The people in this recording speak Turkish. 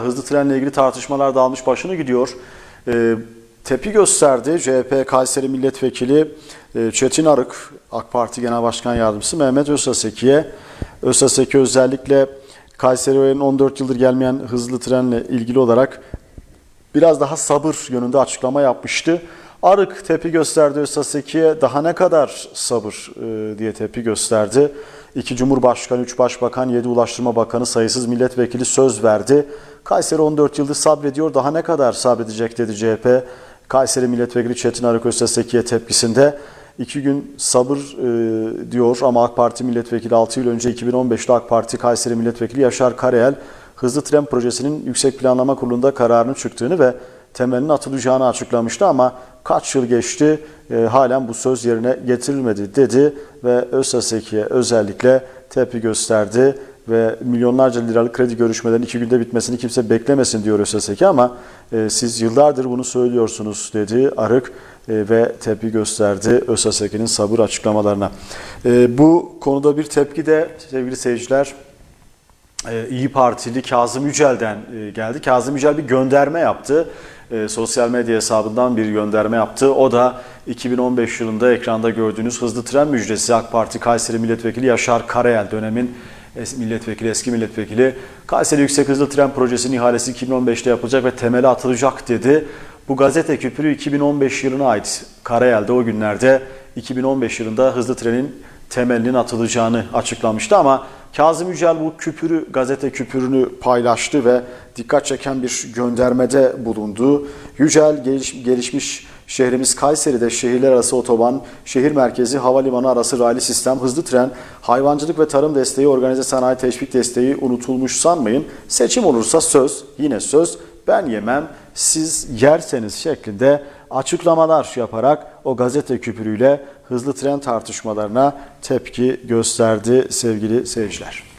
Hızlı trenle ilgili tartışmalar da almış başını gidiyor. Ee, tepki gösterdi CHP Kayseri Milletvekili e, Çetin Arık, AK Parti Genel Başkan Yardımcısı Mehmet Özsaseki'ye. Özsaseki özellikle Kayseri'ye 14 yıldır gelmeyen hızlı trenle ilgili olarak biraz daha sabır yönünde açıklama yapmıştı. Arık tepki gösterdi Özsaseki'ye daha ne kadar sabır e, diye tepki gösterdi. İki Cumhurbaşkanı, üç Başbakan, yedi Ulaştırma Bakanı, sayısız milletvekili söz verdi. Kayseri 14 yıldır sabrediyor, daha ne kadar sabredecek dedi CHP. Kayseri Milletvekili Çetin Arık Özsaseki'ye tepkisinde. İki gün sabır e, diyor ama AK Parti milletvekili 6 yıl önce 2015'te AK Parti Kayseri milletvekili Yaşar Karayel hızlı tren projesinin Yüksek Planlama Kurulu'nda kararının çıktığını ve temelinin atılacağını açıklamıştı ama kaç yıl geçti e, halen bu söz yerine getirilmedi dedi ve Özsaseki'ye özellikle tepki gösterdi ve milyonlarca liralık kredi görüşmelerinin iki günde bitmesini kimse beklemesin diyor Özsaseki ama e, siz yıllardır bunu söylüyorsunuz dedi Arık e, ve tepki gösterdi Özsaseki'nin sabır açıklamalarına. E, bu konuda bir tepki de sevgili seyirciler e, İyi Partili Kazım Yücel'den e, geldi. Kazım Yücel bir gönderme yaptı. E, sosyal medya hesabından bir gönderme yaptı. O da 2015 yılında ekranda gördüğünüz hızlı tren müjdesi AK Parti Kayseri Milletvekili Yaşar Karayel dönemin milletvekili, eski milletvekili Kayseri Yüksek Hızlı Tren Projesi'nin ihalesi 2015'te yapılacak ve temeli atılacak dedi. Bu gazete küpürü 2015 yılına ait. Karayel'de o günlerde 2015 yılında hızlı trenin temelinin atılacağını açıklamıştı ama Kazım Yücel bu küpürü, gazete küpürünü paylaştı ve dikkat çeken bir göndermede bulundu. Yücel geliş- gelişmiş şehrimiz Kayseri'de şehirler arası otoban, şehir merkezi havalimanı arası raylı sistem, hızlı tren, hayvancılık ve tarım desteği, organize sanayi teşvik desteği unutulmuş sanmayın. Seçim olursa söz, yine söz, ben yemem, siz yerseniz şeklinde açıklamalar yaparak o gazete küpürüyle hızlı tren tartışmalarına tepki gösterdi sevgili seyirciler.